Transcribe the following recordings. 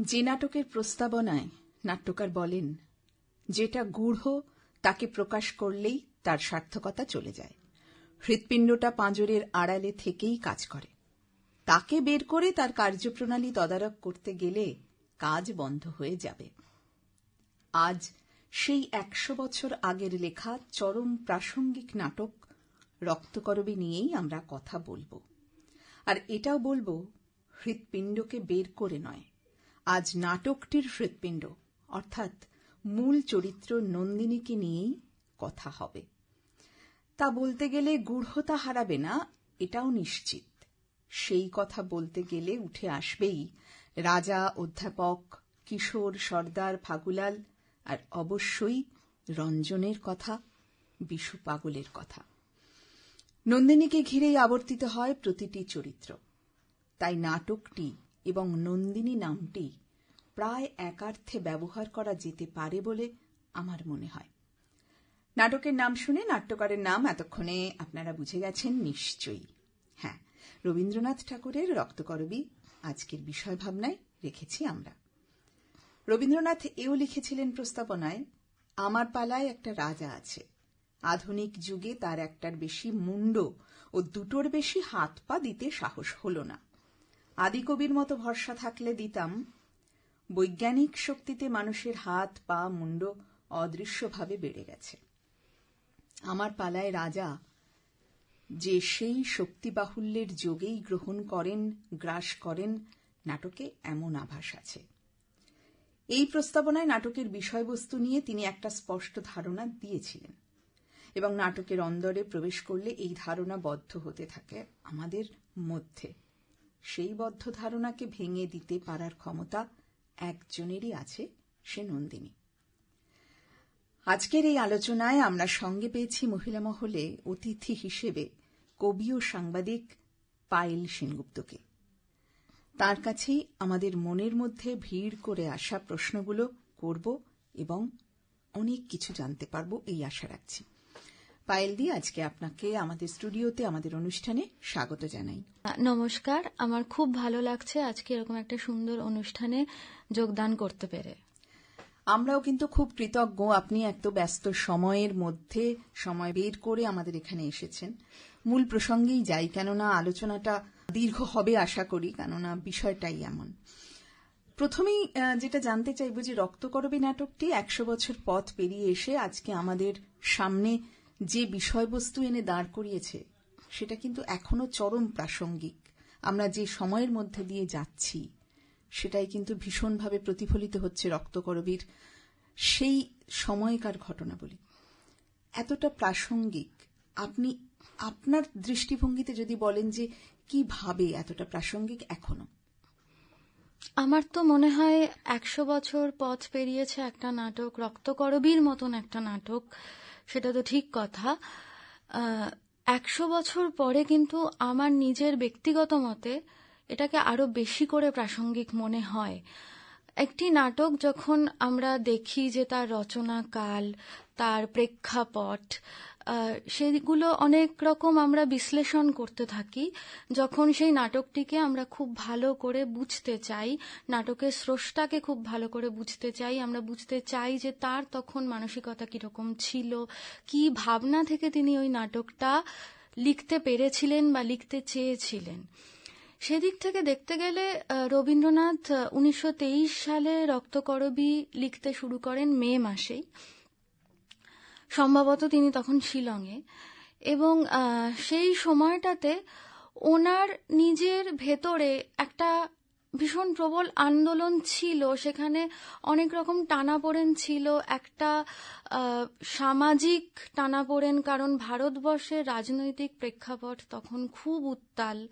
যে নাটকের প্রস্তাবনায় নাট্যকার বলেন, যেটা গূঢ়, তাকে প্রকাশ করলেই তার সার্থকতা চলে যায়। হৃৎপিণ্ডটা পাঁজরের আড়ালে থেকেই কাজ করে। তাকে বের করে তার কার্যপ্রণালী তদারক করতে গেলে কাজ বন্ধ হয়ে যাবে। আজ সেই একশো বছর আগের লেখা চরম প্রাসঙ্গিক নাটক রক্তকরবী নিয়েই আমরা কথা বলব। আর এটাও বলব, হৃৎপিণ্ডকে বের করে নয় আজ নাটকটির হৃৎপিণ্ড, অর্থাৎ মূল চরিত্র নন্দিনীকে নিয়েই কথা হবে। তা বলতে গেলে গূঢ়তা হারাবে না, এটাও নিশ্চিত। সেই কথা বলতে গেলে উঠে আসবেই রাজা, অধ্যাপক, কিশোর, সর্দার ফাগুলাল আর অবশ্যই রঞ্জনের কথা, বিশু পাগলের কথা। নন্দিনীকে ঘিরেই আবর্তিত হয় প্রতিটি চরিত্র। তাই নাটকটি এবং নন্দিনী নামটি প্রায় একার্থে ব্যবহার করা যেতে পারে বলে আমার মনে হয়। নাটকের নাম শুনে নাট্যকারের নাম এতক্ষণে আপনারা বুঝে গেছেন নিশ্চয়ই। হ্যাঁ রবীন্দ্রনাথ ঠাকুরের রক্তকরবী আজকের বিষয় ভাবনায় রেখেছি আমরা। রবীন্দ্রনাথ এও লিখেছিলেন প্রস্তাবনায়, আমার পালায় একটা রাজা আছে। আধুনিক যুগে তার একটার বেশি মুন্ড ও দুটোর বেশি হাত পা দিতে সাহস হল না। আদিকবির মতো ভরসা থাকলে দিতাম, বৈজ্ঞানিক শক্তিতে মানুষের হাত, পা, মুন্ড অদৃশ্যভাবে বেড়ে গেছে। আমার পালায় রাজা যে সেই শক্তিবাহুল্যের যোগেই গ্রহণ করেন, গ্রাস করেন, নাটকে এমন আভাস আছে। এই প্রস্তাবনায় নাটকের বিষয়বস্তু নিয়ে তিনি একটা স্পষ্ট ধারণা দিয়েছিলেন এবং নাটকের অন্দরে প্রবেশ করলে এই ধারণা বদ্ধ হতে থাকে আমাদের মধ্যে। সেই বদ্ধ ধারণাকে ভেঙে দিতে পারার ক্ষমতা একজনেরই আছে, সে নন্দিনী। আজকের এই আলোচনায় আমরা সঙ্গে পেয়েছি মহিলা মহলে অতিথি হিসেবে কবি ও সাংবাদিক পায়েল সেনগুপ্তকে। তার কাছেই আমাদের মনের মধ্যে ভিড় করে আসা প্রশ্নগুলো করব এবং অনেক কিছু জানতে পারব, এই আশা রাখছি। পায়েল দি আজকে আপনাকে আমাদের স্টুডিওতে আমাদের অনুষ্ঠানে স্বাগত জানাই। নমস্কার আমার খুব ভালো লাগছে আজকে এরকম একটা সুন্দর অনুষ্ঠানে যোগদান করতে পেরে। আমরাও কিন্তু খুব কৃতজ্ঞ আপনি এত ব্যস্ত সময়ের মধ্যে সময় বের করে আমাদের এখানে এসেছেন। মূল প্রসঙ্গেই যাই কেননা আলোচনাটা দীর্ঘ হবে আশা করি কেননা বিষয়টাই এমন। প্রথমেই যেটা জানতে চাইব যে রক্তকরবী নাটকটি একশো বছর পথ পেরিয়ে এসে আজকে আমাদের সামনে যে বিষয়বস্তু এনে দাঁড় করিয়েছে, সেটা কিন্তু এখনও চরম প্রাসঙ্গিক। আমরা যে সময়ের মধ্যে দিয়ে যাচ্ছি, সেটাই কিন্তু ভীষণভাবে প্রতিফলিত হচ্ছে রক্তকরবীর সেই সময়কার ঘটনাবলী। এতটা প্রাসঙ্গিক, আপনি, আপনার দৃষ্টিভঙ্গিতে যদি বলেন যে কীভাবে এতটা প্রাসঙ্গিক এখনও আমার তো মনে হয় একশো বছর পথ পেরিয়েছে একটা নাটক, রক্তকরবীর মতন একটা নাটক। সেটা তো ঠিক কথা। একশো বছর পরে কিন্তু আমার নিজের ব্যক্তিগত মতে এটাকে আরও বেশি করে প্রাসঙ্গিক মনে হয়। একটি নাটক যখন আমরা দেখি যে তার রচনা কাল, তার প্রেক্ষাপট সেগুলো অনেক রকম আমরা বিশ্লেষণ করতে থাকি। যখন সেই নাটকটিকে আমরা খুব ভালো করে বুঝতে চাই, নাটকের স্রষ্টাকে খুব ভালো করে বুঝতে চাই, আমরা বুঝতে চাই যে তার তখন মানসিকতা কীরকম ছিল, কি ভাবনা থেকে তিনি ওই নাটকটা লিখতে পেরেছিলেন বা লিখতে চেয়েছিলেন। সেদিক থেকে দেখতে গেলে রবীন্দ্রনাথ উনিশশো তেইশ সালে রক্তকরবী লিখতে শুরু করেন মে মাসেই সম্ভবত তিনি তখন শিলংয়ে। এবং সেই সময়টাতে ওনার নিজের ভেতরে একটা ভীষণ প্রবল আন্দোলন ছিল। সেখানে অনেক রকম টানাপোড়েন ছিল। একটা সামাজিক টানাপোড়েন, কারণ ভারতবর্ষের রাজনৈতিক প্রেক্ষাপট তখন খুব উত্তাল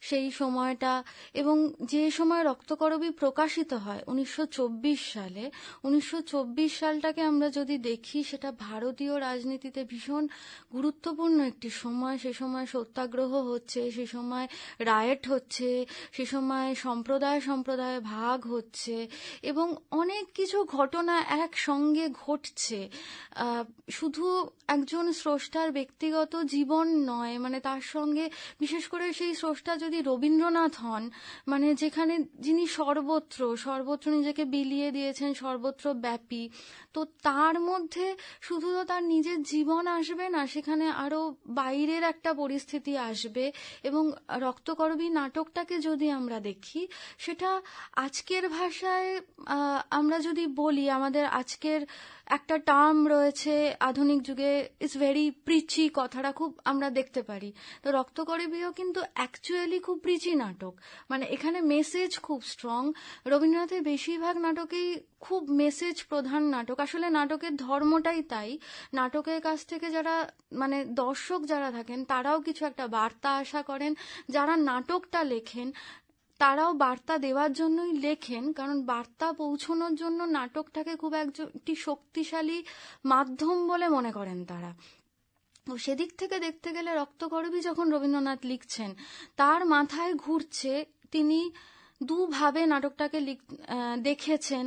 সেই সময়টা এবং যে সময় রক্তকরবী প্রকাশিত হয়, উনিশশো চব্বিশ সালে, উনিশশো চব্বিশ সালটাকে আমরা যদি দেখি, সেটা ভারতীয় রাজনীতিতে ভীষণ গুরুত্বপূর্ণ একটি সময়। সে সময় সত্যাগ্রহ হচ্ছে, সে সময় রায়েট হচ্ছে, সে সময় সম্প্রদায় সম্প্রদায়, সম্প্রদায়ে ভাগ হচ্ছে এবং অনেক কিছু ঘটনা একসঙ্গে ঘটছে। শুধু একজন স্রষ্টার ব্যক্তিগত জীবন নয় মানে তার সঙ্গে বিশেষ করে সেই স্রষ্টা যদি রবীন্দ্রনাথ হন মানে যেখানে যিনি সর্বত্র সর্বত্র নিজেকে বিলিয়ে দিয়েছেন সর্বত্র ব্যাপী তো তার মধ্যে শুধু তো তার নিজের জীবন আসবে না, সেখানে আরও বাইরের একটা পরিস্থিতি আসবে এবং রক্তকরবী নাটকটাকে যদি আমরা দেখি সেটা আজকের ভাষায় আমরা যদি বলি, আমাদের আজকের একটা টার্ম রয়েছে আধুনিক যুগে ইটস ভেরি প্রিচি কথাটা খুব আমরা দেখতে পারি। তো রক্তকরবীও কিন্তু অ্যাকচুয়ালি খুব প্রিচি নাটক। মানে এখানে মেসেজ খুব স্ট্রং রবীন্দ্রনাথের বেশিরভাগ নাটকেই খুব মেসেজ প্রধান নাটক। আসলে নাটকের ধর্মটাই তাই। নাটকের কাছ থেকে যারা মানে দর্শক যারা থাকেন, তারাও কিছু একটা বার্তা আশা করেন। যারা নাটকটা লেখেন তারাও বার্তা দেওয়ার জন্যই লেখেন, কারণ বার্তা পৌঁছানোর জন্য নাটকটাকে খুব একটি শক্তিশালী মাধ্যম বলে মনে করেন তারা। সেদিক থেকে দেখতে গেলে রক্তকরবী যখন রবীন্দ্রনাথ লিখছেন, তার মাথায় ঘুরছে তিনি দুভাবে নাটকটাকে দেখেছেন।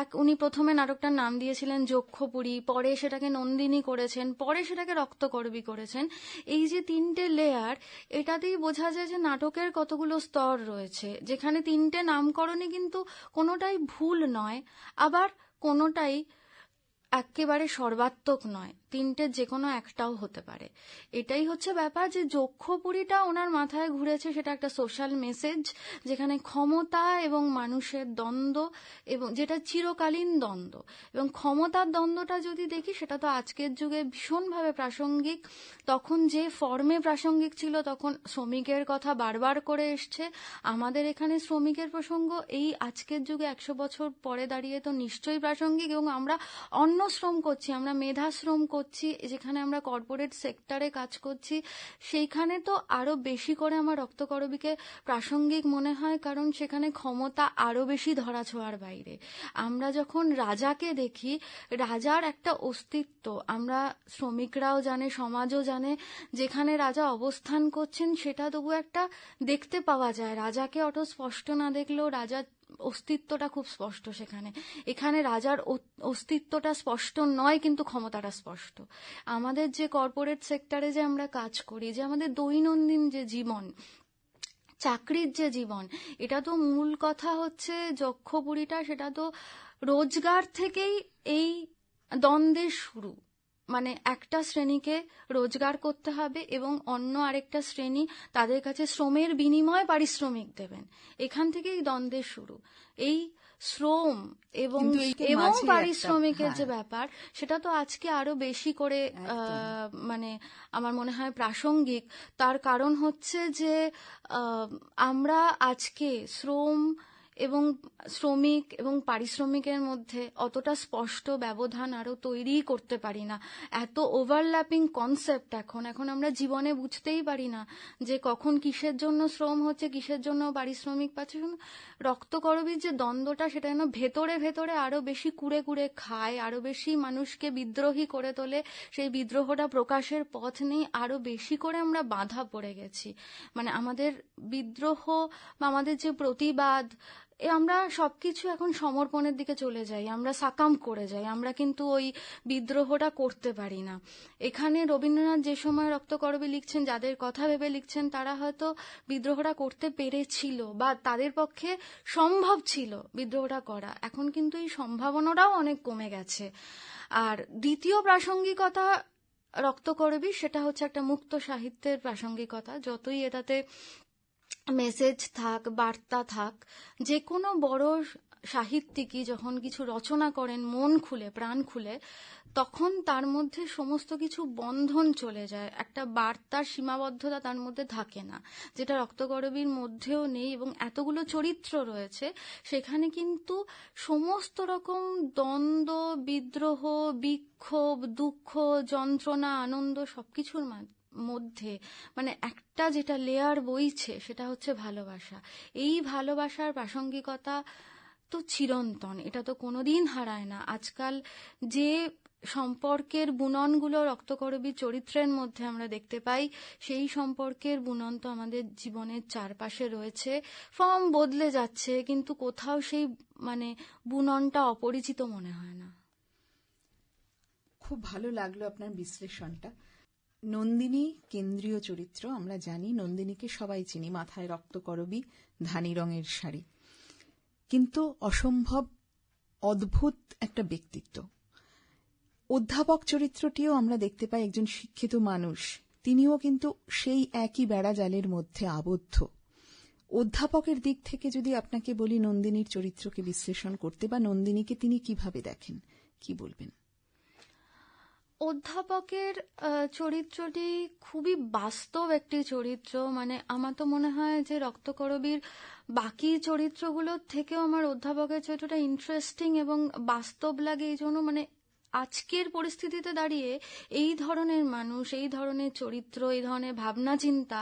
এক, উনি প্রথমে নাটকটার নাম দিয়েছিলেন যক্ষপুরী, পরে সেটাকে নন্দিনী করেছেন, পরে সেটাকে রক্তকরবী করেছেন। এই যে তিনটে লেয়ার এটাতেই বোঝা যায় যে নাটকের কতগুলো স্তর রয়েছে, যেখানে তিনটে নামকরণে কিন্তু কোনোটাই ভুল নয়, আবার কোনোটাই একেবারে সর্বাত্মক নয়। তিনটে যে কোনো একটাও হতে পারে। এটাই হচ্ছে ব্যাপার যে যক্ষপুরীটা ওনার মাথায় ঘুরেছে, সেটা একটা সোশ্যাল মেসেজ যেখানে ক্ষমতা এবং মানুষের দ্বন্দ্ব এবং যেটা চিরকালীন দ্বন্দ্ব। এবং ক্ষমতার দ্বন্দ্বটা যদি দেখি, সেটা তো আজকের যুগে ভীষণভাবে প্রাসঙ্গিক। তখন যে ফর্মে প্রাসঙ্গিক ছিল, তখন শ্রমিকের কথা বারবার করে এসছে। আমাদের এখানে শ্রমিকের প্রসঙ্গ, এই আজকের যুগে একশো বছর পরে দাঁড়িয়ে তো নিশ্চয়ই প্রাসঙ্গিক এবং আমরা অন্য শ্রম করছি, আমরা মেধা শ্রম করছি। যেখানে আমরা কর্পোরেট সেক্টরে কাজ করছি, সেইখানে তো আরও বেশি করে আমার রক্তকরবীকে প্রাসঙ্গিক মনে হয়, কারণ সেখানে ক্ষমতা আরও বেশি ধরা ছোঁয়ার বাইরে। আমরা যখন রাজাকে দেখি, রাজার একটা অস্তিত্ব, আমরা শ্রমিকরাও জানে, সমাজও জানে, যেখানে রাজা অবস্থান করছেন, সেটা তবু একটা দেখতে পাওয়া যায়। রাজাকে অত স্পষ্ট না দেখলেও রাজার অস্তিত্বটা খুব স্পষ্ট সেখানে। এখানে রাজার অস্তিত্বটা স্পষ্ট নয়, কিন্তু ক্ষমতাটা স্পষ্ট। আমাদের যে কর্পোরেট সেক্টরে যে আমরা কাজ করি, যে আমাদের দৈনন্দিন যে জীবন, চাকরির যে জীবন, এটা তো মূল কথা হচ্ছে যক্ষপুরীটা, সেটা তো রোজগার থেকেই এই দ্বন্দ্বের শুরু। মানে একটা শ্রেণীকে রোজগার করতে হবে এবং অন্য আরেকটা শ্রেণি তাদের কাছে শ্রমের বিনিময়ে পারিশ্রমিক দেবেন। এখান থেকেই দ্বন্দ্বের শুরু। এই শ্রম এবং এবং পারিশ্রমিকের যে হ্যাঁ। ব্যাপার সেটা তো আজকে আরও বেশি করে আহ, মানে আমার মনে হয় প্রাসঙ্গিক। তার কারণ হচ্ছে যে আমরা আজকে শ্রম এবং শ্রমিক এবং পারিশ্রমিকের মধ্যে অতটা স্পষ্ট ব্যবধান আরও তৈরি করতে পারি না। এত ওভারল্যাপিং কনসেপ্ট এখন। এখন আমরা জীবনে বুঝতেই পারি না যে কখন কিসের জন্য শ্রম হচ্ছে, কিসের জন্য পারিশ্রমিক পাচ্ছে। রক্তকরবীর যে দ্বন্দ্বটা, সেটা যেন ভেতরে ভেতরে আরও বেশি কুড়ে কুড়ে খায়, আরও বেশি মানুষকে বিদ্রোহী করে তোলে, সেই বিদ্রোহটা প্রকাশের পথ নেই, আরও বেশি করে আমরা বাধা পড়ে গেছি। মানে আমাদের বিদ্রোহ বা আমাদের যে প্রতিবাদ আমরা সবকিছু এখন সমর্পণের দিকে চলে যাই, আমরা সাকাম করে যাই, আমরা কিন্তু ওই বিদ্রোহটা করতে পারি না। এখানে রবীন্দ্রনাথ যে সময় রক্তকরবী লিখছেন, যাদের কথা ভেবে লিখছেন, তারা হয়তো বিদ্রোহটা করতে পেরেছিল বা তাদের পক্ষে সম্ভব ছিল বিদ্রোহটা করা। এখন কিন্তু এই সম্ভাবনাটাও অনেক কমে গেছে। আর দ্বিতীয় প্রাসঙ্গিকতা রক্তকরবী, সেটা হচ্ছে একটা মুক্ত সাহিত্যের প্রাসঙ্গিকতা। যতই এটাতে মেসেজ থাক, বার্তা থাক যে কোনো বড় সাহিত্যিকই যখন কিছু রচনা করেন, মন খুলে, প্রাণ খুলে, তখন তার মধ্যে সমস্ত কিছু বন্ধন চলে যায়। একটা বার্তার সীমাবদ্ধতা তার মধ্যে থাকে না, যেটা রক্তকরবীর মধ্যেও নেই এবং এতগুলো চরিত্র রয়েছে, সেখানে কিন্তু সমস্ত রকম দ্বন্দ্ব, বিদ্রোহ, বিক্ষোভ, দুঃখ, যন্ত্রণা, আনন্দ সবকিছুর মধ্যে মানে একটা যেটা লেয়ার বইছে সেটা হচ্ছে ভালোবাসা। এই ভালোবাসার প্রাসঙ্গিকতা তো চিরন্তন, এটা তো কোনোদিন হারায় না। আজকাল যে সম্পর্কের বুননগুলো রক্তকরবীর চরিত্রের মধ্যে আমরা দেখতে পাই, সেই সম্পর্কের বুনন তো আমাদের জীবনের চারপাশে রয়েছে। ফর্ম বদলে যাচ্ছে, কিন্তু কোথাও সেই মানে বুননটা অপরিচিত মনে হয় না। খুব ভালো লাগল আপনার বিশ্লেষণটা। নন্দিনী কেন্দ্রীয় চরিত্র, আমরা জানি নন্দিনীকে সবাই চিনি, মাথায় রক্তকরবী ধানি রঙের শাড়ি। কিন্তু অসম্ভব অদ্ভুত একটা ব্যক্তিত্ব। অধ্যাপক চরিত্রটিও আমরা দেখতে পাই একজন শিক্ষিত মানুষ। তিনিও কিন্তু সেই একই বেড়া জালের মধ্যে আবদ্ধ। অধ্যাপকের দিক থেকে যদি আপনাকে বলি নন্দিনীর চরিত্রকে বিশ্লেষণ করতে, বা নন্দিনীকে তিনি কীভাবে দেখেন, কি বলবেন? অধ্যাপকের চরিত্রটি খুবই বাস্তব একটি চরিত্র। মানে আমার তো মনে হয় যে রক্তকরবীর বাকি চরিত্রগুলোর থেকেও আমার অধ্যাপকের চরিত্রটা ইন্টারেস্টিং এবং বাস্তব লাগে এই জন্য মানে আজকের পরিস্থিতিতে দাঁড়িয়ে এই ধরনের মানুষ, এই ধরনের চরিত্র, এই ধরনের ভাবনা চিন্তা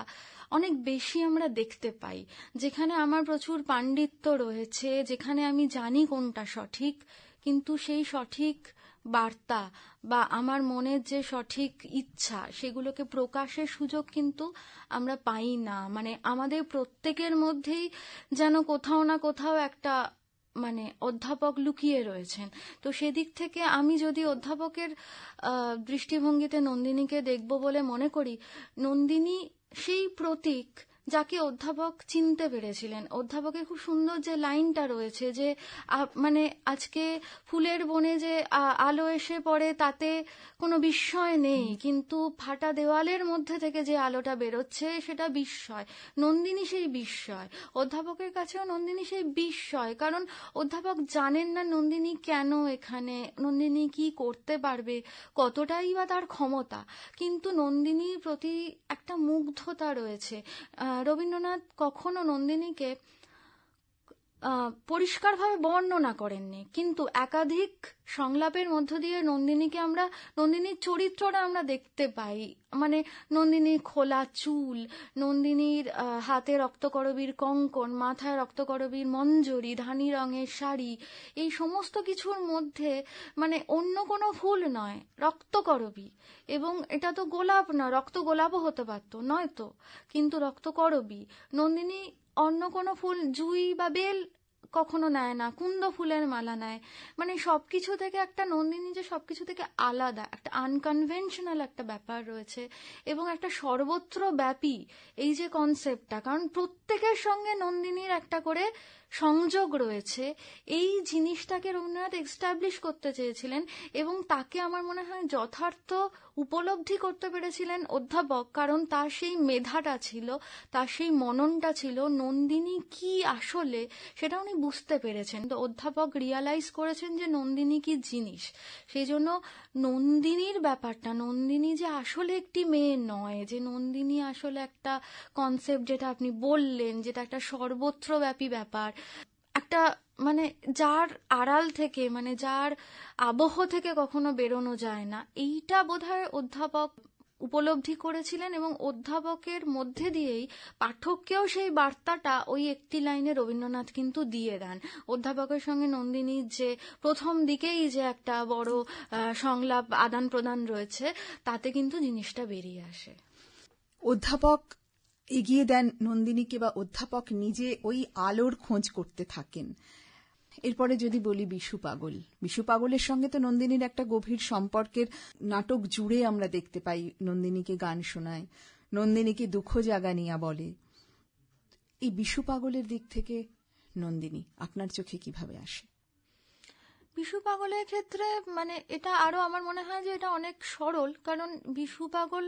অনেক বেশি আমরা দেখতে পাই। যেখানে আমার প্রচুর পাণ্ডিত্য রয়েছে, যেখানে আমি জানি কোনটা সঠিক, কিন্তু সেই সঠিক বার্তা বা আমার মনের যে সঠিক ইচ্ছা, সেগুলোকে প্রকাশের সুযোগ কিন্তু আমরা পাই না। মানে আমাদের প্রত্যেকের মধ্যেই যেন কোথাও না কোথাও একটা মানে অধ্যাপক লুকিয়ে রয়েছেন। তো সেদিক থেকে আমি যদি অধ্যাপকের দৃষ্টিভঙ্গিতে নন্দিনীকে দেখব বলে মনে করি, নন্দিনী সেই প্রতীক যাকে অধ্যাপক চিনতে পেরেছিলেন। অধ্যাপকের খুব সুন্দর যে লাইনটা রয়েছে যে মানে আজকে ফুলের বনে যে আলো এসে পড়ে তাতে কোনো বিস্ময় নেই, কিন্তু ফাটা দেওয়ালের মধ্যে থেকে যে আলোটা বেরোচ্ছে সেটা বিস্ময়। নন্দিনী সেই বিস্ময়। অধ্যাপকের কাছেও নন্দিনী সেই বিস্ময়, কারণ অধ্যাপক জানেন না নন্দিনী কেন এখানে, নন্দিনী কি করতে পারবে, কতটাই বা তার ক্ষমতা। কিন্তু নন্দিনীর প্রতি একটা মুগ্ধতা রয়েছে। রবীন্দ্রনাথ কখনো নন্দিনীকে পরিষ্কারভাবে বর্ণনা করেননি। কিন্তু একাধিক সংলাপের মধ্য দিয়ে নন্দিনীকে আমরা, নন্দিনীর চরিত্রটা আমরা দেখতে পাই। মানে নন্দিনীর খোলা চুল, নন্দিনীর হাতে রক্তকরবীর কঙ্কন, মাথায় রক্তকরবীর মঞ্জরি, ধানি রঙের শাড়ি, এই সমস্ত কিছুর মধ্যে মানে অন্য কোনো ফুল নয়, রক্তকরবী। এবং এটা তো গোলাপ না, রক্ত গোলাপও হতে পারতো নয় তো কিন্তু রক্তকরবী, নন্দিনী অন্য কোনো ফুল, জুই বা বেল কখনো নেয় না, কুন্দ ফুলের মালা নেয়। মানে সবকিছু থেকে একটা নন্দিনী যে সবকিছু থেকে আলাদা, একটা আনকনভেনশনাল একটা ব্যাপার রয়েছে এবং একটা সর্বত্র ব্যাপী এই যে কনসেপ্টটা কারণ প্রত্যেকের সঙ্গে নন্দিনীর একটা করে সংযোগ রয়েছে। এই জিনিসটাকে রবীন্দ্রনাথ এস্টাবলিশ করতে চেয়েছিলেন এবং তাকে আমার মনে হয় যথার্থ উপলব্ধি করতে পেরেছিলেন অধ্যাপক, কারণ তার সেই মেধাটা ছিল, তার সেই মননটা ছিল, নন্দিনী কি আসলে সেটা উনি বুঝতে পেরেছেন। তো অধ্যাপক রিয়ালাইজ করেছেন যে নন্দিনী কি জিনিস। সেই জন্য নন্দিনীর ব্যাপারটা, নন্দিনী যে আসলে একটি মেয়ে নয়, যে নন্দিনী আসলে একটা কনসেপ্ট যেটা আপনি বললেন যেটা একটা সর্বত্রব্যাপী ব্যাপার। একটা মানে যার আড়াল থেকে মানে যার আবহ থেকে কখনো বেরোনো যায় না। এইটা বোধহয় অধ্যাপক উপলব্ধি করেছিলেন এবং অধ্যাপকের মধ্যে দিয়েই পাঠককেও সেই বার্তাটা ওই একটি লাইনে রবীন্দ্রনাথ কিন্তু দিয়ে দেন। অধ্যাপকের সঙ্গে নন্দিনীর যে প্রথম দিকেই যে একটা বড় সংলাপ আদান প্রদান রয়েছে, তাতে কিন্তু জিনিসটা বেরিয়ে আসে। অধ্যাপক এগিয়ে দেন নন্দিনীকে বা অধ্যাপক নিজে ওই আলোর খোঁজ করতে থাকেন। এরপরে যদি বলি বিশু পাগল। বিশু পাগলের সঙ্গে তো নন্দিনীর একটা গভীর সম্পর্কের নাটক জুড়ে আমরা দেখতে পাই নন্দিনীকে গান শোনায়, নন্দিনীকে দুঃখ জাগানিয়া বলে। এই বিশু পাগলের দিক থেকে নন্দিনী, আপনার চোখে কীভাবে আসে? বিশু পাগলের ক্ষেত্রে মানে এটা আরও আমার মনে হয় যে এটা অনেক সরল, কারণ বিশু পাগল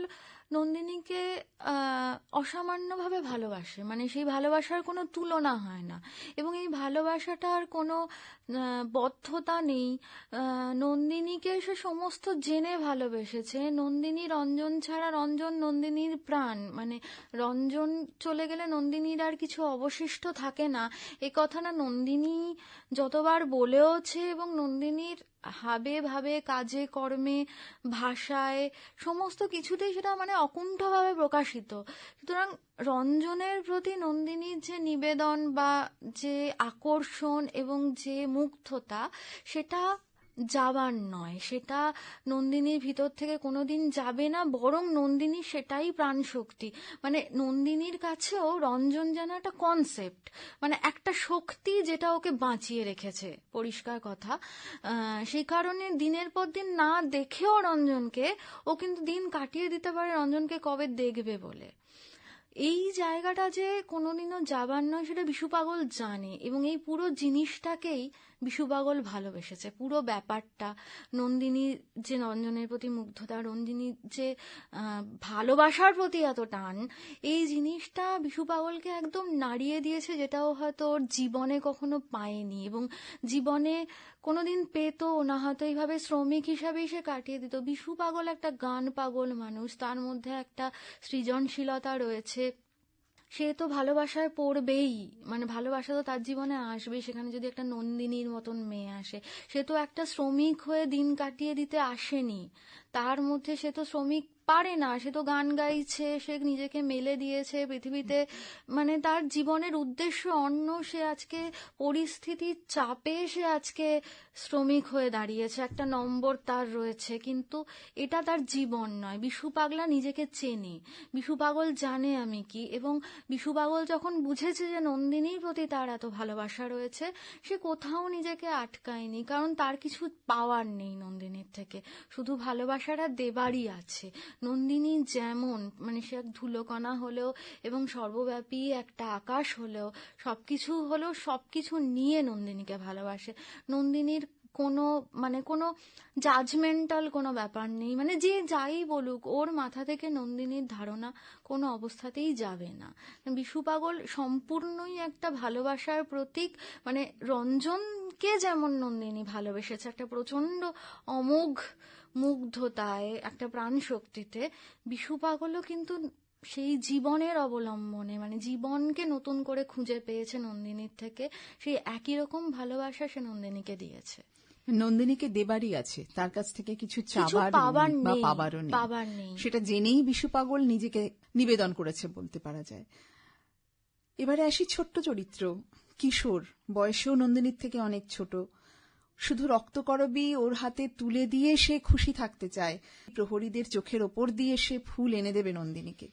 নন্দিনীকে অসামান্যভাবে ভালোবাসে। মানে সেই ভালোবাসার কোনো তুলনা হয় না। এবং এই ভালোবাসাটার কোনো বদ্ধতা নেই। নন্দিনীকে সে সমস্ত জেনে ভালোবেসেছে। নন্দিনী রঞ্জন ছাড়া রঞ্জন নন্দিনীর প্রাণ। মানে রঞ্জন চলে গেলে নন্দিনীর আর কিছু অবশিষ্ট থাকে না। এ কথা না নন্দিনী যতবার বলেওছে এবং নন্দিনীর হাবে ভাবে, কাজে, কর্মে, ভাষায়, সমস্ত কিছুতেই সেটা মানে অকুণ্ঠভাবে প্রকাশিত। সুতরাং রঞ্জনের প্রতি নন্দিনীর যে নিবেদন বা যে আকর্ষণ এবং যে মুগ্ধতা, সেটা যাবার নয়। সেটা নন্দিনীর ভিতর থেকে কোনোদিন যাবে না, বরং নন্দিনী সেটাই প্রাণ শক্তি মানে নন্দিনীর কাছেও রঞ্জন যেন একটা কনসেপ্ট মানে একটা শক্তি যেটা ওকে বাঁচিয়ে রেখেছে। পরিষ্কার কথা। সেই কারণে দিনের পর দিন না দেখেও রঞ্জনকে, ও কিন্তু দিন কাটিয়ে দিতে পারে রঞ্জনকে কবে দেখবে বলে। এই জায়গাটা যে কোনোদিনও যাবার নয়, সেটা বিশু পাগল জানে। এবং এই পুরো জিনিসটাকেই বিশু পাগল ভালোবেসেছে। পুরো ব্যাপারটা নন্দিনীর যে রঞ্জনের প্রতি মুগ্ধতা, নন্দিনীর যে ভালোবাসার প্রতি এত টান, এই জিনিসটা বিশু পাগলকে একদম নাড়িয়ে দিয়েছে যেটাও হয়তো ওর জীবনে কখনো পায়নি এবং জীবনে কোনোদিন পেতো না, হয়তো এইভাবে শ্রমিক হিসাবেই সে কাটিয়ে দিত। বিশু পাগল একটা গান পাগল মানুষ, তার মধ্যে একটা সৃজনশীলতা রয়েছে। সে তো ভালোবাসায় পড়বেই। মানে ভালোবাসা তো তার জীবনে আসবেই। সেখানে যদি একটা নন্দিনীর মতন মেয়ে আসে, সে তো একটা শ্রমিক হয়ে দিন কাটিয়ে দিতে আসেনি। তার মধ্যে সে তো শ্রমিক পারে না। সে তো গান গাইছে, সে নিজেকে মেলে দিয়েছে পৃথিবীতে। মানে তার জীবনের উদ্দেশ্য অন্য। সে আজকে পরিস্থিতির চাপে, সে আজকে শ্রমিক হয়ে দাঁড়িয়েছে, একটা নম্বর তার রয়েছে, কিন্তু এটা তার জীবন নয়। বিশু পাগলা নিজেকে চেনে। বিশু পাগল জানে আমি কি, এবং বিশু পাগল যখন বুঝেছে যে নন্দিনীর প্রতি তার এত ভালোবাসা রয়েছে, সে কোথাও নিজেকে আটকায়নি, কারণ তার কিছু পাওয়ার নেই নন্দিনীর থেকে। শুধু ভালোবাসাটা দেবারই আছে। নন্দিনী যেমন মানে সে এক ধুলোকণা হলেও এবং সর্বব্যাপী একটা আকাশ হলেও সবকিছু হলেও সবকিছু নিয়ে নন্দিনীকে ভালোবাসে। নন্দিনীর কোনো মানে কোনো জাজমেন্টাল কোনো ব্যাপার নেই। মানে যে যাই বলুক, ওর মাথা থেকে নন্দিনীর ধারণা কোনো অবস্থাতেই যাবে না। বিশু পাগল সম্পূর্ণই একটা ভালোবাসার প্রতীক। মানে রঞ্জনকে যেমন নন্দিনী ভালোবেসেছে, একটা প্রচণ্ড অমোঘ মুগ্ধতায়, একটা প্রাণ শক্তিতে বিশু পাগলও কিন্তু সেই জীবনের অবলম্বনে মানে জীবনকে নতুন করে খুঁজে পেয়েছে নন্দিনীর থেকে। সেই একই রকম ভালোবাসা সে নন্দিনীকে দিয়েছে। নন্দিনীকে দেবারই আছে। তার কাছ থেকে কিছু চাবার বা পাবারও নেই। পাবার নেই। সেটা জেনেই বিশু পাগল নিজেকে নিবেদন করেছে বলতে পারা যায়। এবারে আসি ছোট্ট চরিত্র কিশোর। বয়সেও নন্দিনীর থেকে অনেক ছোট। শুধু রক্তকরবী ওর হাতে তুলে দিয়ে সে খুশি থাকতে চায়। প্রহরীদের চোখের ওপর দিয়ে সে ফুল এনে দেবে নন্দিনীকে।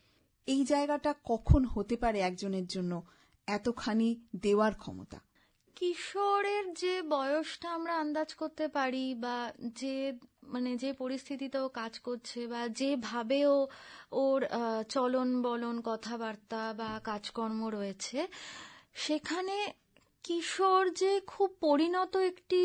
এই জায়গাটা কখন হতে পারে একজনের জন্য? এতখানি দেওয়ার ক্ষমতা। কিশোরের যে বয়সটা আমরা আন্দাজ করতে পারি বা যে মানে যে পরিস্থিতিতে ও কাজ করছে বা যেভাবে ও ওর চলন বলন কথাবার্তা বা কাজকর্ম রয়েছে, সেখানে কিশোর যে খুব পরিণত একটি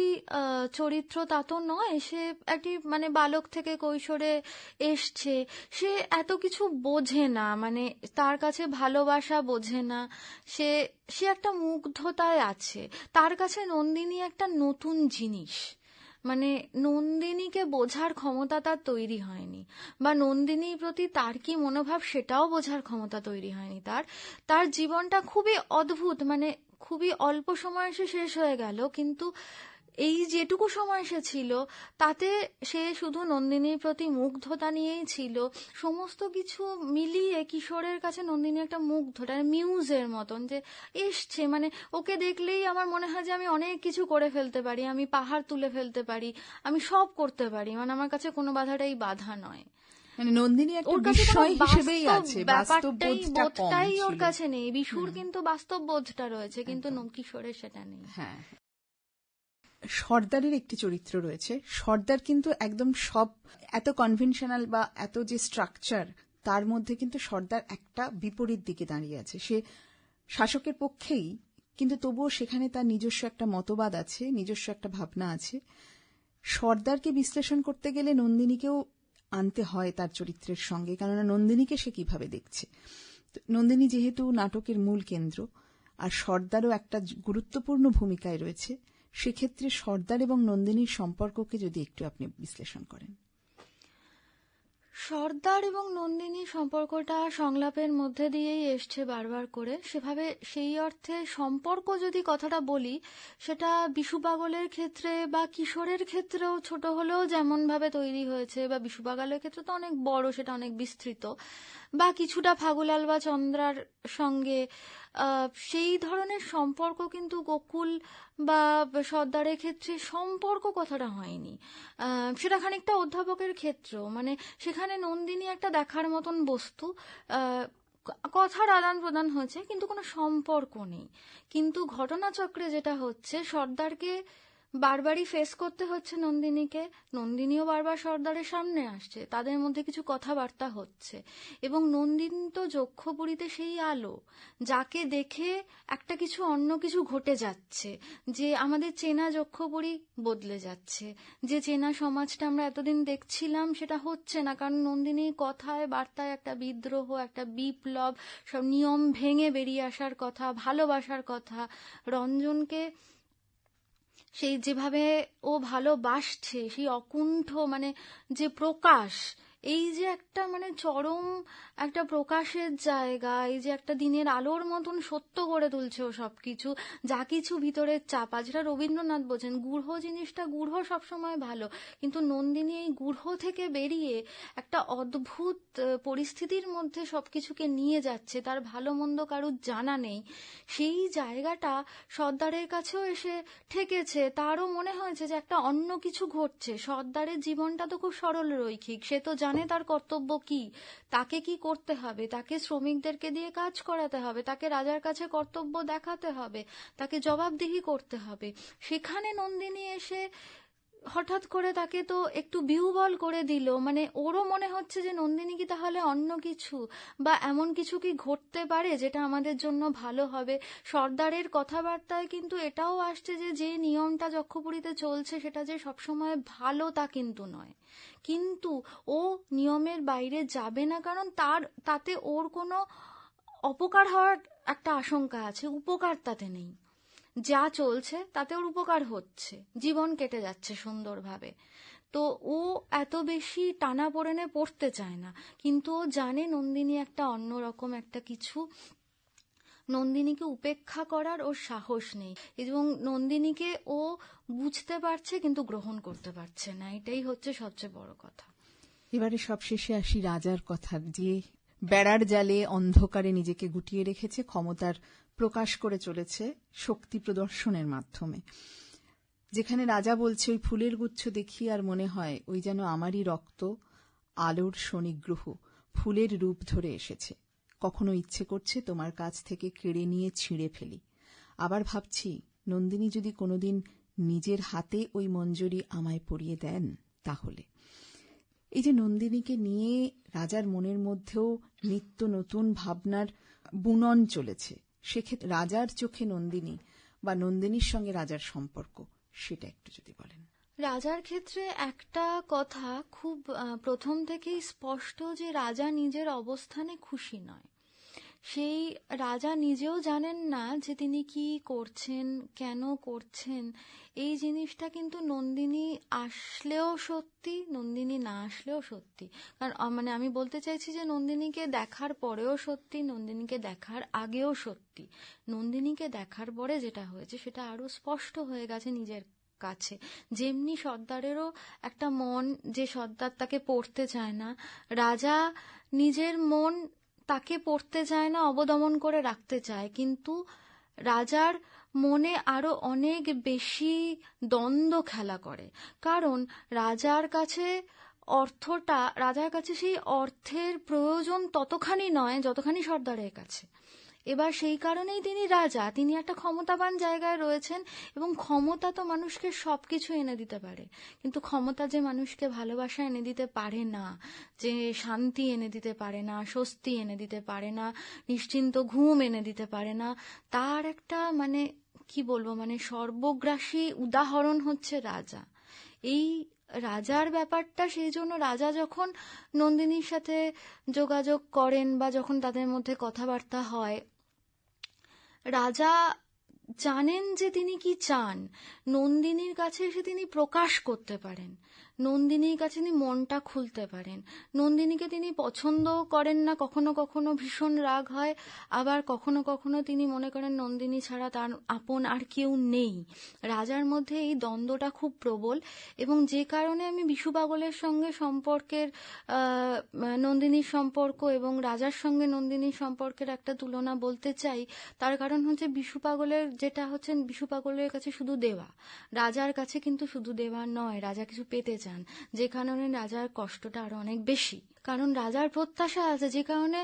চরিত্র তা তো নয়। সে একটি মানে বালক থেকে কৈশোরে এসছে। সে এত কিছু বোঝে না মানে তার কাছে ভালোবাসা বোঝে না। সে সে একটা মুগ্ধতায় আছে। তার কাছে নন্দিনী একটা নতুন জিনিস। মানে নন্দিনীকে বোঝার ক্ষমতা তার তৈরি হয়নি। বা নন্দিনীর প্রতি তার কি মনোভাব সেটাও বোঝার ক্ষমতা তৈরি হয়নি তার। তার জীবনটা খুবই অদ্ভুত মানে খুবই অল্প সময় সে শেষ হয়ে গেল, কিন্তু এই যেটুকু সময় সে ছিল, তাতে সে শুধু নন্দিনীর প্রতি মুগ্ধতা নিয়েই ছিল। সমস্ত কিছু মিলিয়ে কিশোরের কাছে নন্দিনী একটা মুগ্ধটা মিউজের মতন যে এসছে মানে ওকে দেখলেই আমার মনে হয় যে আমি অনেক কিছু করে ফেলতে পারি, আমি পাহাড় তুলে ফেলতে পারি, আমি সব করতে পারি মানে আমার কাছে কোনো বাধাটাই বাধা নয়। মানে নন্দিনী একটা বিষয় হিসেবেই আছে ব্যাপারটাই বাস্তব বোধটা কম বোধটাই ওর কাছে নেই। বিশুর কিন্তু বাস্তব বোধটা রয়েছে কিন্তু কিশোরের সেটা নেই। হ্যাঁ। সর্দারের একটি চরিত্র রয়েছে। সর্দার কিন্তু একদম সব এত কনভেনশনাল বা এত যে স্ট্রাকচার তার মধ্যে কিন্তু সর্দার একটা বিপরীত দিকে দাঁড়িয়ে আছে। সে শাসকের পক্ষেই কিন্তু তবুও সেখানে তার নিজস্ব একটা মতবাদ আছে নিজস্ব একটা ভাবনা আছে। সর্দারকে বিশ্লেষণ করতে গেলে নন্দিনীকেও আনতে হয় তার চরিত্রের সঙ্গে। কেননা নন্দিনীকে সে কীভাবে দেখছে? নন্দিনী যেহেতু নাটকের মূল কেন্দ্র, আর সর্দারও একটা গুরুত্বপূর্ণ ভূমিকায় রয়েছে, সেক্ষেত্রে সর্দার এবং নন্দিনীর সম্পর্ককে যদি একটু আপনি বিশ্লেষণ করেন। সর্দার এবং নন্দিনী সম্পর্কটা সংলাপের মধ্যে দিয়েই এসছে বারবার করে। সেভাবে সেই অর্থে সম্পর্ক যদি কথাটা বলি, সেটা বিশু পাগলের ক্ষেত্রে বা কিশোরের ক্ষেত্রেও ছোট হলেও যেমন ভাবে তৈরি হয়েছে, বা বিশু পাগলের ক্ষেত্রে তো অনেক বড়, সেটা অনেক বিস্তৃত। বা কিছুটা ফাগুলাল বা চন্দ্রার সঙ্গে সেই ধরনের সম্পর্ক কিন্তু গোকুল বা সর্দারের ক্ষেত্রে সম্পর্ক কথাটা হয়নি। সেটা খানিকটা অধ্যাপকের ক্ষেত্র। মানে সেখানে নন্দিনী একটা দেখার মতন বস্তু। কথার আদান প্রদান হয়েছে, কিন্তু কোনো সম্পর্ক নেই। কিন্তু ঘটনাচক্রে যেটা হচ্ছে, সর্দারকে বারবারই ফেস করতে হচ্ছে নন্দিনীকে। নন্দিনীও বারবার সর্দারের সামনে আসছে। তাদের মধ্যে কিছু কথাবার্তা হচ্ছে। এবং নন্দিনী তো যক্ষপুরীতে সেই আলো, যাকে দেখে একটা কিছু অন্য কিছু ঘটে যাচ্ছে। যে আমাদের চেনা যক্ষপুরী বদলে যাচ্ছে। যে চেনা সমাজটা আমরা এতদিন দেখছিলাম, সেটা হচ্ছে না। কারণ নন্দিনীর কথায়, বার্তায় একটা বিদ্রোহ, একটা বিপ্লব, সব নিয়ম ভেঙে বেরিয়ে আসার কথা, ভালোবাসার কথা। রঞ্জনকে সেই যেভাবে ও ভালোবাসছে সেই অকুণ্ঠ মানে যে প্রকাশ এই যে একটা মানে চরম একটা প্রকাশের জায়গা, এই যে একটা দিনের আলোর মতন সত্য করে তুলছে ও সবকিছু, যা কিছু ভিতরের চাপা। যেটা রবীন্দ্রনাথ বোঝেন গূঢ় জিনিসটা গূঢ় সবসময় ভালো, কিন্তু নন্দিনী এই গূঢ় থেকে বেরিয়ে একটা অদ্ভুত পরিস্থিতির মধ্যে সবকিছুকে নিয়ে যাচ্ছে, তার ভালো মন্দ কারুর জানা নেই। সেই জায়গাটা সর্দারের কাছেও এসে ঠেকেছে। তারও মনে হয়েছে যে একটা অন্য কিছু ঘটছে। সর্দারের জীবনটা তো খুব সরল রৈখিক সে তো জানে তার কর্তব্য কি? তাকে কি করতে হবে? তাকে শ্রমিকদেরকে দিয়ে কাজ করাতে হবে? তাকে রাজার কাছে কর্তব্য দেখাতে হবে? তাকে জবাবদিহি করতে হবে? সেখানে নন্দিনী এসে হঠাৎ করে তাকে তো একটু বিহুবল করে দিল। মানে ওরও মনে হচ্ছে যে, নন্দিনী কি তাহলে অন্য কিছু? বা এমন কিছু কি ঘটতে পারে যেটা আমাদের জন্য ভালো হবে? সর্দারের কথাবার্তায় কিন্তু এটাও আসছে যে যে নিয়মটা যক্ষপুরীতে চলছে সেটা যে সবসময় ভালো তা কিন্তু নয়। কিন্তু ও নিয়মের বাইরে যাবে না কারণ তার, তাতে ওর কোনো অপকার হওয়ার একটা আশঙ্কা আছে, উপকার তাতে নেই। যা চলছে তাতে ওর উপকার হচ্ছে। জীবন কেটে যাচ্ছে সুন্দরভাবে। তো ও এত বেশি টানা পড়েনে পড়তে চায় না। কিন্তু ও জানে নন্দিনী একটা অন্যরকম একটা কিছু। নন্দিনীকে উপেক্ষা করার ওর সাহস নেই এবং নন্দিনীকে ও বুঝতে পারছে কিন্তু গ্রহণ করতে পারছে না। এটাই হচ্ছে সবচেয়ে বড় কথা। এবারে সবশেষে আসি রাজার কথা যে বেড়ার জালে অন্ধকারে নিজেকে গুটিয়ে রেখেছে ক্ষমতার প্রকাশ করে চলেছে শক্তি প্রদর্শনের মাধ্যমে। যেখানে রাজা বলছে, ওই ফুলের গুচ্ছ দেখি আর মনে হয় ওই যেন আমারই রক্ত, আলোর শনিগ্রহ, ফুলের রূপ ধরে এসেছে। কখনো ইচ্ছে করছে তোমার কাছ থেকে কেড়ে নিয়ে ছিঁড়ে ফেলি। আবার ভাবছি, নন্দিনী যদি কোনোদিন নিজের হাতে ওই মঞ্জুরি আমায় পরিয়ে দেন তাহলে। এই যে নন্দিনীকে নিয়ে রাজার মনের মধ্যেও নিত্য নতুন ভাবনার বুনন চলেছে। সেক্ষেত্রে রাজার চোখে নন্দিনী বা নন্দিনীর সঙ্গে রাজার সম্পর্ক, সেটা একটু যদি বলেন। রাজার ক্ষেত্রে একটা কথা খুব প্রথম থেকেই স্পষ্ট যে রাজা নিজের অবস্থানে খুশি নয়। সেই রাজা নিজেও জানেন না যে তিনি কি করছেন, কেন করছেন। এই জিনিসটা কিন্তু নন্দিনী আসলেও সত্যি, নন্দিনী না আসলেও সত্যি। কারণ মানে আমি বলতে চাইছি যে নন্দিনীকে দেখার পরেও সত্যি, নন্দিনীকে দেখার আগেও সত্যি। নন্দিনীকে দেখার পরে যেটা হয়েছে সেটা আরও স্পষ্ট হয়ে গেছে নিজের কাছে। যেমনি সর্দারেরও একটা মন যে সর্দার তাকে পড়তে চায় না, রাজা নিজের মন তাকে পড়তে চায় না, অবদমন করে রাখতে চায়। কিন্তু রাজার মনে আরও অনেক বেশি দ্বন্দ্ব খেলা করে। কারণ রাজার কাছে অর্থটা, রাজার কাছে সেই অর্থের প্রয়োজন ততখানি নয় যতখানি সর্দারের কাছে। এবার সেই কারণেই তিনি রাজা। তিনি একটা ক্ষমতাবান জায়গায় রয়েছেন এবং ক্ষমতা তো মানুষকে সবকিছু এনে দিতে পারে। কিন্তু ক্ষমতা যে মানুষকে ভালোবাসা এনে দিতে পারে না, যে শান্তি এনে দিতে পারে না, স্বস্তি এনে দিতে পারে না, নিশ্চিন্ত ঘুম এনে দিতে পারে না, তার একটা মানে কি বলব মানে সর্বগ্রাসী উদাহরণ হচ্ছে রাজা। এই রাজার ব্যাপারটা সেই জন্য রাজা যখন নন্দিনীর সাথে যোগাযোগ করেন বা যখন তাদের মধ্যে কথাবার্তা হয় রাজা জানেন যে তিনি কি চান। নন্দিনীর কাছে এসে তিনি প্রকাশ করতে পারেন। নন্দিনীর কাছে তিনি মনটা খুলতে পারেন। নন্দিনীকে তিনি পছন্দও করেন না, কখনো কখনো ভীষণ রাগ হয়, আবার কখনো কখনো তিনি মনে করেন নন্দিনী ছাড়া তার আপন আর কেউ নেই। রাজার মধ্যে এই দ্বন্দ্বটা খুব প্রবল এবং যে কারণে আমি বিশু পাগলের সঙ্গে সম্পর্কের নন্দিনীর সম্পর্ক এবং রাজার সঙ্গে নন্দিনীর সম্পর্কের একটা তুলনা বলতে চাই, তার কারণ হচ্ছে বিশু পাগলের যেটা হচ্ছে বিশু পাগলের কাছে শুধু দেওয়া। রাজার কাছে কিন্তু শুধু দেওয়া নয়, রাজা কিছু পেতে চান যে কারণে রাজার কষ্টটা আরও অনেক বেশি। কারণ রাজার প্রত্যাশা আছে, যে কারণে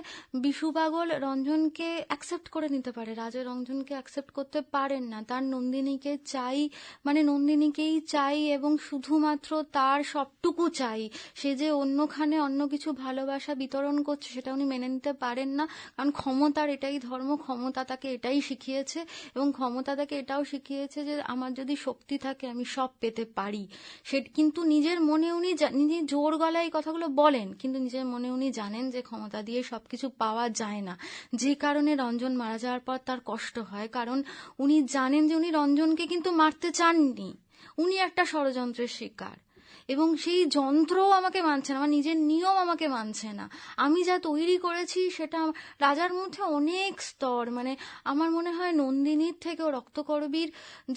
বিশু পাগল রঞ্জনকে অ্যাকসেপ্ট করে নিতে পারে। রাজা রঞ্জনকে অ্যাকসেপ্ট করতে পারেন না। তার নন্দিনীকে চাই মানে নন্দিনীকেই চাই এবং শুধুমাত্র তার সবটুকু চাই। সে যে অন্যখানে অন্য কিছু ভালোবাসা বিতরণ করছে, সেটা উনি মেনে নিতে পারেন না। কারণ ক্ষমতার এটাই ধর্ম, ক্ষমতা তাকে এটাই শিখিয়েছে এবং ক্ষমতা তাকে এটাও শিখিয়েছে যে আমার যদি শক্তি থাকে, আমি সব পেতে পারি। সে কিন্তু নিজের মনে উনি নিজে জোর গলায় এই কথাগুলো বলেন, কিন্তু নিজের মনে উনি জানেন যে ক্ষমতা দিয়ে সবকিছু পাওয়া যায় না। যে কারণে রঞ্জন মারা যাওয়ার পর তার কষ্ট হয়, কারণ উনি জানেন যে উনি রঞ্জনকে কিন্তু মারতে চাননি। উনি একটা ষড়যন্ত্রের শিকার। এবং সেই যন্ত্রও আমাকে মানছে না, আমার নিজের নিয়ম আমাকে মানছে না। আমি যা তৈরি করেছি সেটা রাজার মধ্যে অনেক স্তর মানে আমার মনে হয় নন্দিনীর থেকেও রক্তকরবীর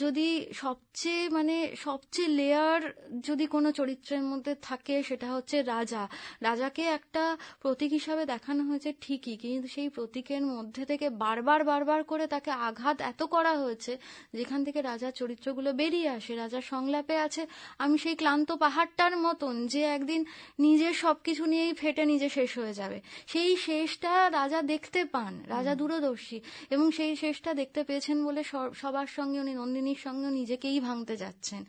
যদি সবচেয়ে মানে সবচেয়ে লেয়ার যদি কোনো চরিত্রের মধ্যে থাকে সেটা হচ্ছে রাজা। রাজাকে একটা প্রতীক হিসাবে দেখানো হয়েছে ঠিকই, কিন্তু সেই প্রতীকের মধ্যে থেকে বারবার বারবার করে তাকে আঘাত এত করা হয়েছে, যেখান থেকে রাজার চরিত্রগুলো বেরিয়ে আসে, রাজার সংলাপে আছে, আমি সেই ক্লান্ত পাহাড়টার মতন যে একদিন নিজের সবকিছু নিয়েই ফেটে নিজে শেষ হয়ে যাবে। সেই শেষটা রাজা দেখতে পান রাজা দূরদর্শী এবং সেই শেষটা দেখতে পেয়েছেন বলে সবার সঙ্গে উনি নন্দিনীর সঙ্গে নিজেকেই ভাঙতে যাচ্ছেন।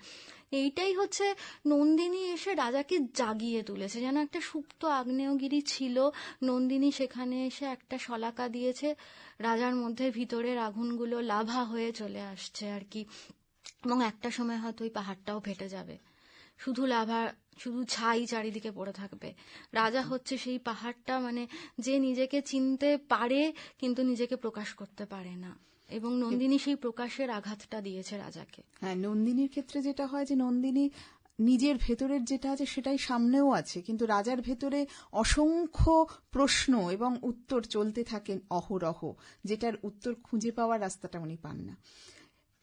এইটাই হচ্ছে নন্দিনী এসে রাজাকে জাগিয়ে তুলেছে। যেন একটা সুপ্ত আগ্নেয়গিরি ছিল। নন্দিনী সেখানে এসে একটা শলাকা দিয়েছে। রাজার মধ্যে ভিতরের আগুনগুলো লাভা হয়ে চলে আসছে আর কি। এবং একটা সময় হয়তো ওই পাহাড়টাও ফেটে যাবে। শুধু লাভা শুধু ছাই চারিদিকে পড়ে থাকবে। রাজা হচ্ছে সেই পাহাড়টা মানে যে নিজেকে চিনতে পারে কিন্তু নিজেকে প্রকাশ করতে পারে না। এবং নন্দিনী সেই প্রকাশের আঘাতটা দিয়েছে রাজাকে। হ্যাঁ নন্দিনীর ক্ষেত্রে যেটা হয় যে নন্দিনী নিজের ভেতরের যেটা আছে সেটাই সামনেও আছে। কিন্তু রাজার ভেতরে অসংখ্য প্রশ্ন এবং উত্তর চলতে থাকেন অহরহ যেটার উত্তর খুঁজে পাওয়ার রাস্তাটা উনি পান না।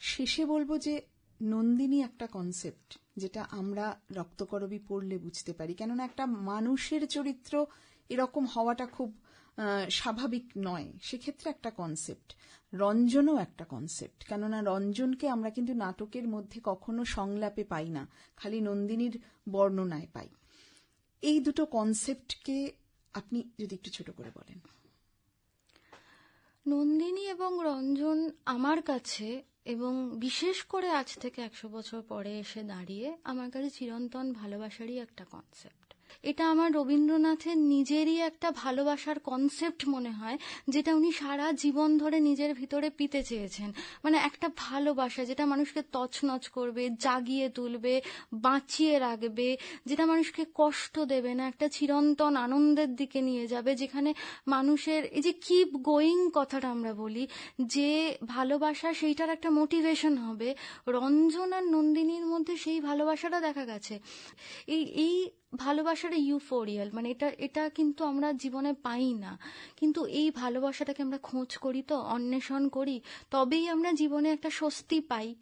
শেষে বলব যে নন্দিনী একটা কনসেপ্ট যেটা আমরা রক্তকরবী পড়লে বুঝতে পারি। কেননা একটা মানুষের চরিত্র এরকম হওয়াটা খুব স্বাভাবিক নয়। সেক্ষেত্রে একটা কনসেপ্ট রঞ্জনও একটা কনসেপ্ট কেননা রঞ্জনকে আমরা কিন্তু নাটকের মধ্যে কখনো সংলাপে পাই না। খালি নন্দিনীর বর্ণনায় পাই। এই দুটো কনসেপ্টকে আপনি যদি একটু ছোট করে বলেন। নন্দিনী এবং রঞ্জন আমার কাছে এবং বিশেষ করে আজ থেকে একশো বছর পরে এসে দাঁড়িয়ে আমার কাছে চিরন্তন ভালোবাসারই একটা কনসেপ্ট এটা আমার রবীন্দ্রনাথের নিজেরই একটা ভালোবাসার কনসেপ্ট মনে হয়, যেটা উনি সারা জীবন ধরে নিজের ভিতরে পিতে চেয়েছেন। মানে একটা ভালোবাসা যেটা মানুষকে তছনছ করবে, জাগিয়ে তুলবে, বাঁচিয়ে রাখবে, যেটা মানুষকে কষ্ট দেবে না, একটা চিরন্তন আনন্দের দিকে নিয়ে যাবে, যেখানে মানুষের এই যে কিপ গোয়িং কথাটা আমরা বলি, যে ভালোবাসা সেইটার একটা মোটিভেশন হবে। রঞ্জন আর নন্দিনীর মধ্যে সেই ভালোবাসাটা দেখা গেছে। এই এই ভালোবাসাটা ইউফোরিয়াল মানে এটা এটা কিন্তু আমরা জীবনে পাই না। কিন্তু এই ভালোবাসাটাকে আমরা খোঁজ করি, তো অন্বেষণ করি, তবেই আমরা জীবনে একটা স্বস্তি পাই।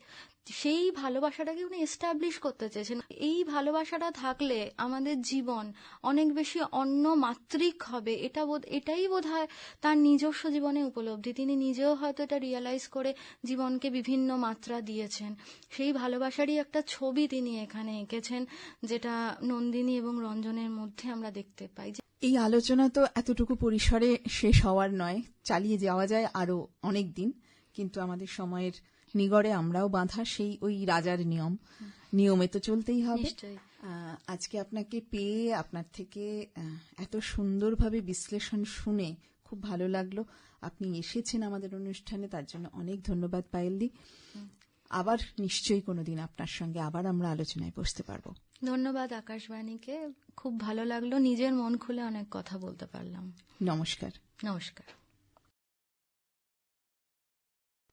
সেই ভালোবাসাটাকে উনি এস্টাবলিশ করতে চেয়েছেন। এই ভালোবাসাটা থাকলে আমাদের জীবন অনেক বেশি অন্য মাত্রিক হবে। এটা বোধ এটাই বোধ হয় তার নিজস্ব জীবনে উপলব্ধি। তিনি নিজেও হয়তো এটা রিয়েলাইজ করে জীবনকে বিভিন্ন মাত্রা দিয়েছেন। সেই ভালোবাসারই একটা ছবি তিনি এখানে এঁকেছেন, যেটা নন্দিনী এবং রঞ্জনের মধ্যে আমরা দেখতে পাই। এই আলোচনা তো এতটুকু পরিসরে শেষ হওয়ার নয়, চালিয়ে যাওয়া যায় আরও অনেক দিন, কিন্তু আমাদের সময়ের নিগড়ে আমরাও বাঁধা সেই ওই রাজার নিয়ম। নিয়মে তো চলতেই হবে। আজকে আপনাকে পেয়ে আপনার থেকে এত সুন্দরভাবে বিশ্লেষণ শুনে খুব ভালো লাগল। আপনি এসেছেন আমাদের অনুষ্ঠানে তার জন্য অনেক ধন্যবাদ পায়েলদি। আবার নিশ্চয়ই কোনোদিন আপনার সঙ্গে আবার আমরা আলোচনায় বসতে পারব। ধন্যবাদ আকাশবাণীকে। খুব ভালো লাগল। নিজের মন খুলে অনেক কথা বলতে পারলাম। নমস্কার। নমস্কার।